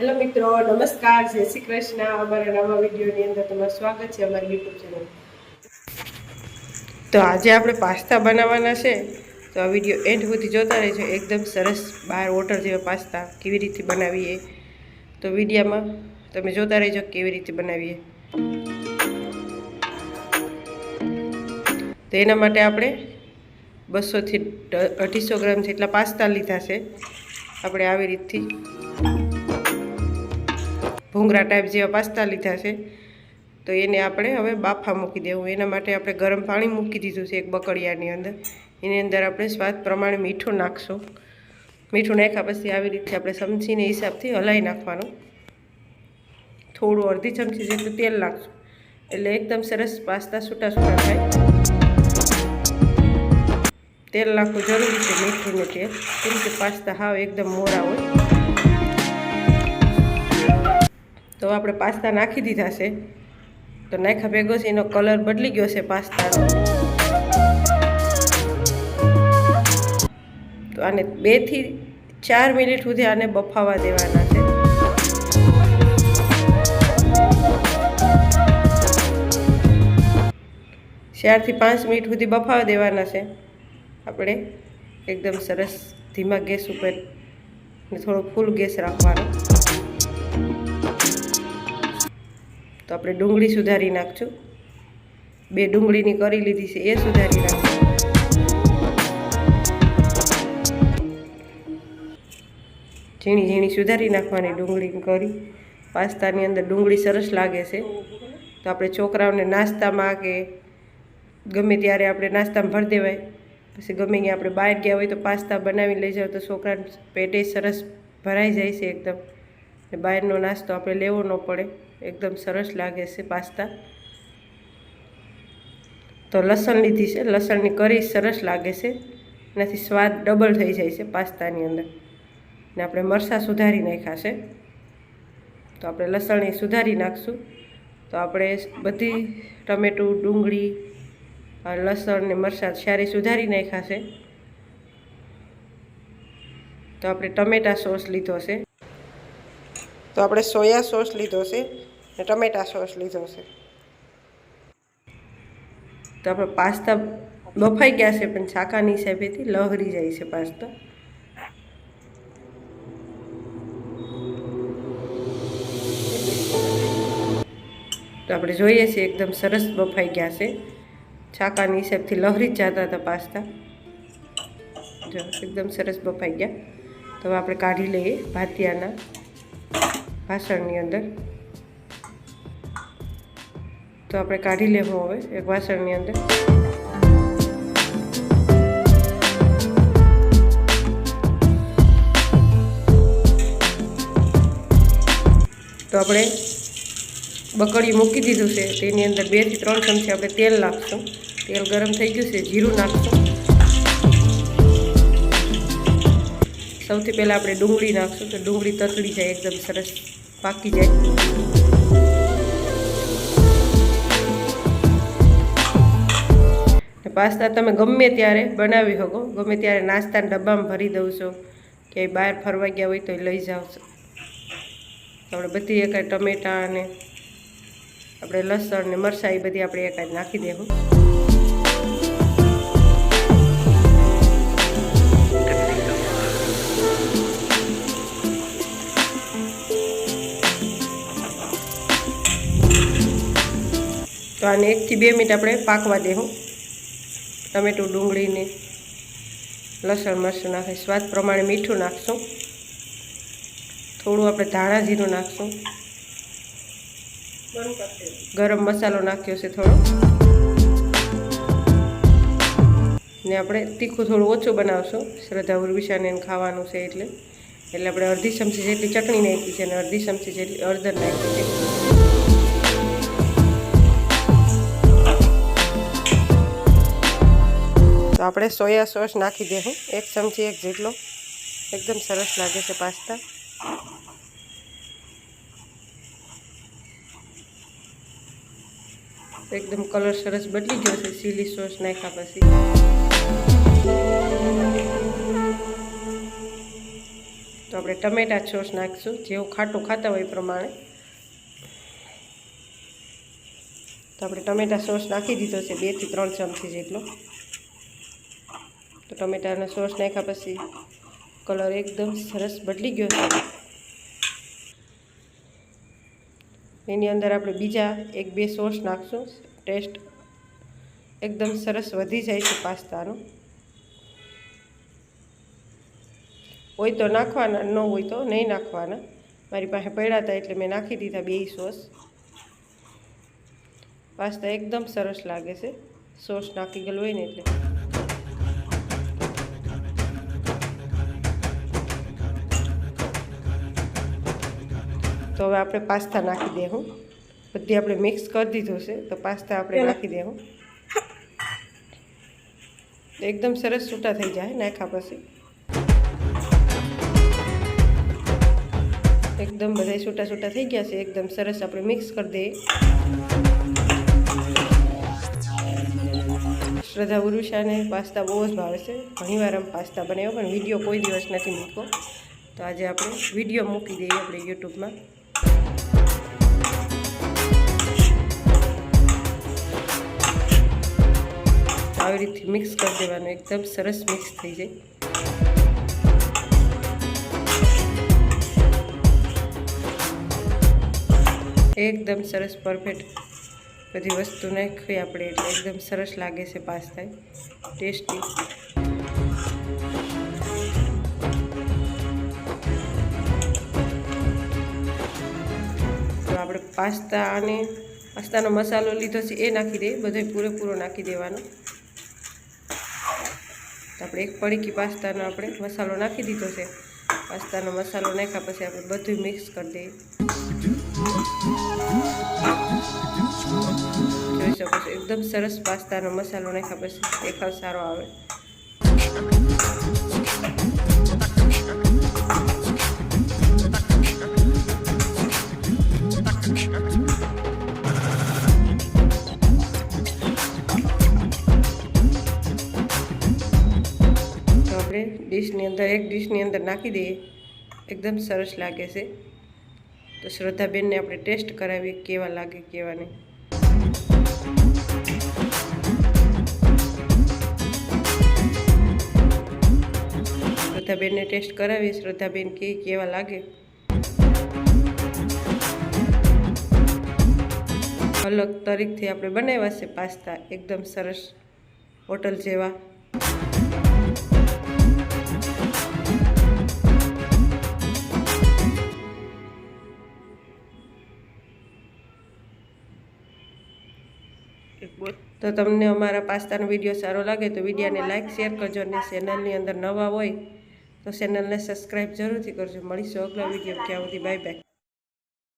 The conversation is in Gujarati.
હેલો મિત્રો, નમસ્કાર, જય શ્રી કૃષ્ણ. અમારા નવા વિડીયોની અંદર તમારું સ્વાગત છે અમારી યુટ્યુબ ચેનલ. તો આજે આપણે પાસ્તા બનાવવાના છે. તો આ વીડિયો એન્ડ સુધી જોતા રહેજો. એકદમ સરસ બહાર વોટર જેવા પાસ્તા કેવી રીતે બનાવીએ. તો વિડીયામાં તમે જોતા રહેજો કેવી રીતે બનાવીએ. તો એના માટે આપણે બસોથી અઢીસો ગ્રામ જેટલા પાસ્તા લીધા છે. આપણે આવી રીતથી ભૂંગળા ટાઈપ જેવા પાસ્તા લીધા છે. તો એને આપણે હવે બાફા મૂકી દેવું. એના માટે આપણે ગરમ પાણી મૂકી દીધું છે એક બકડિયાની અંદર. એની અંદર આપણે સ્વાદ પ્રમાણે મીઠું નાખશું. મીઠું નાખ્યા પછી આવી રીતે આપણે ચમચીને હિસાબથી હલાવી નાખવાનું. થોડું અડધી ચમચી જેટલું તેલ નાખશું. એટલે એકદમ સરસ પાસ્તા છૂટા છૂટા થાય. તેલ નાખવું જરૂરી છે મીઠું ને તેલ. કેમ કે પાસ્તા હાવ એકદમ મોરા હોય. તો આપણે પાસ્તા નાખી દીધા છે. તો નાખ્યા ભેગો છે, એનો કલર બદલી ગયો છે પાસ્તાનો. તો આને બેથી ચાર મિનિટ સુધી આને બફાવા દેવાના છે. ચારથી પાંચ મિનિટ સુધી બફાવા દેવાના છે. આપણે એકદમ સરસ ધીમા ગેસ ઉપર ને થોડો ફૂલ ગેસ રાખવાનો. તો આપણે ડુંગળી સુધારી નાખશું. બે ડુંગળીની કરી લીધી છે, એ સુધારી નાખશું. ઝીણી ઝીણી સુધારી નાખવાની ડુંગળી કરી. પાસ્તાની અંદર ડુંગળી સરસ લાગે છે. તો આપણે છોકરાઓને નાસ્તામાં કે ગમે ત્યારે આપણે નાસ્તામાં ભરી દેવાય, પછી ગમે ત્યાં આપણે બહાર ગયા હોય તો પાસ્તા બનાવી લઈ જાઓ તો છોકરાને પેટે સરસ ભરાઈ જાય છે એકદમ. બહારનો નાસ્તો આપણે લેવો ન પડે. એકદમ સરસ લાગે છે પાસ્તા. તો લસણ લીધી છે, લસણની કરી સરસ લાગે છે. એનાથી સ્વાદ ડબલ થઈ જાય છે પાસ્તાની અંદર. ને આપણે મરચાં સુધારી નાખ્યા છે. તો આપણે લસણ સુધારી નાખશું. તો આપણે બધી ટમેટું, ડુંગળી લસણ ને મરચાં સારી સુધારી નાખ્યા છે. તો આપણે ટમેટા સોસ લીધો છે. તો આપણે સોયા સોસ લીધો છે. ને ટમેટા સોસ લીધો છે. તો આપણે પાસ્તા બફાઈ ગયા છે, પણ છાકાની હિસાબેથી લહરી જાય છે પાસ્તા. તો આપણે જોઈએ છીએ એકદમ સરસ બફાઈ ગયા છે. છાકાની હિસાબથી લહરી જ જતા હતા પાસ્તા. જો, એકદમ સરસ બફાઈ ગયા. તો આપણે કાઢી લઈએ ભાતિયાના વાસણની અંદર. તો આપણે કાઢી લેવું હવે, એક વાસણની અંદર. તો આપણે બકડી મૂકી દીધું છે, તેની અંદર બેથી ત્રણ ચમચી આપણે તેલ નાખશું. તેલ ગરમ થઈ ગયું છે, જીરું નાખશું. સૌથી પહેલાં આપણે ડુંગળી નાખશું, તો ડુંગળી તતડી જાય, એકદમ સરસ પાકી જાય. પાસ્તા તમે ગમે ત્યારે બનાવી શકો. ગમે ત્યારે નાસ્તાના ડબ્બામાં ભરી દઉં છો. ક્યાંય બહાર ફરવા ગયા હોય તો લઈ જાઓ છો. આપણે બધી એકાદ ટમેટાં અને આપણે લસણ ને મરચાં એ બધી આપણે એકાદ નાખી દેવું. તો આને એકથી બે મિનિટ આપણે પાકવા દેવું. ટમેટું ડુંગળીને લસણ મરચું નાખે સ્વાદ પ્રમાણે મીઠું નાખશું. થોડું આપણે ધાણા જીરું નાખશું. ગરમ મસાલો નાખ્યો છે થોડો. ને આપણે તીખું થોડું ઓછું બનાવશું. શ્રદ્ધા ઉર્વિશાને ખાવાનું છે એટલે. એટલે આપણે અડધી ચમચી જેટલી ચટણી નાખી છે અને અડધી ચમચી જેટલી અડદર નાખી છે. તો આપણે સોયા સોસ નાખી દેવું એક ચમચી એક જેટલો. એકદમ સરસ લાગે છે પાસ્તા. એકદમ કલર સરસ બદલી ગયો છે ચીલી સોસ નાખ્યા પછી. તો આપણે ટમેટા સોસ નાખીશું. જેવું ખાટું ખાતા હોય એ પ્રમાણે. તો આપણે ટમેટા સોસ નાખી દીધો છે બેથી ત્રણ ચમચી જેટલો. તો ટમેટાનો સોસ નાખ્યા પછી કલર એકદમ સરસ બદલી ગયો છે. એની અંદર આપણે બીજા એક બે સોસ નાખશું. ટેસ્ટ એકદમ સરસ વધી જાય છે પાસ્તાનો. હોય તો નાખવાના, ન હોય તો નહીં નાખવાના. મારી પાસે પડ્યા હતા એટલે મેં નાખી દીધા બે સોસ. પાસ્તા એકદમ સરસ લાગે છે. સોસ નાખી ગયેલું હોય ને એટલે. તો હવે આપણે પાસ્તા નાખી દેવું બધી આપણે મિક્સ કરી દીધું છે તો પાસ્તા આપણે નાખી દેવું એકદમ સરસ છૂટા થઈ જાય નાખ્યા પછી. એકદમ બધા છૂટા છૂટા થઈ ગયા છે એકદમ સરસ આપણે મિક્સ કરી દઈએ. શ્રદ્ધા ઉરુષાને પાસ્તા બહુ જ ભાવે છે. ઘણીવાર આમ પાસ્તા બનાવ્યો પણ વીડિયો કોઈ દિવસ નથી મૂક્યો. તો આજે આપણે વીડિયો મૂકી દઈએ આપણે યુટ્યુબમાં. આવી રીતે મિક્સ કરી દેવાનું. એકદમ સરસ મિક્સ થઈ જાય. એકદમ સરસ પરફેક્ટ બધી વસ્તુ નાખી આપણે એટલે એકદમ સરસ લાગે છે પાસ્તા. ટેસ્ટી તો આપણે પાસ્તા અને પાસ્તાનો મસાલો લીધો છે એ નાખી દઈએ. બધો પૂરેપૂરો નાખી દેવાનો. તો આપણે એક પડીકી પાસ્તાનો આપણે મસાલો નાખી દીધો છે. પાસ્તાનો મસાલો નાખ્યા પછી આપણે બધું મિક્સ કરી દઈએ. જોઈ શકો છો, એકદમ સરસ પાસ્તાનો મસાલો નાખ્યા પછી દેખાવ સારો આવે. ડીશની અંદર, એક ડીશની અંદર નાખી દઈએ. એકદમ સરસ લાગે છે. તો શ્રદ્ધાબેનને આપણે ટેસ્ટ કરાવીએ કેવા લાગે, કેવા નહીં. શ્રદ્ધાબેનને ટેસ્ટ કરાવીએ. શ્રદ્ધાબેન કે, કેવા લાગે? અલગ તરીકથી આપણે બનાવ્યા છે પાસ્તા. એકદમ સરસ હોટલ જેવા. તો તમને અમારા પાસ્તાનો વીડિયો સારો લાગે તો વિડીયોને લાઇક શેર કરજો અને ચેનલની અંદર નવા હોય તો ચેનલને સબસ્ક્રાઈબ જરૂરથી કરજો. મળીશું અગલા વીડિયો ક્યાં સુધી. Bye bye.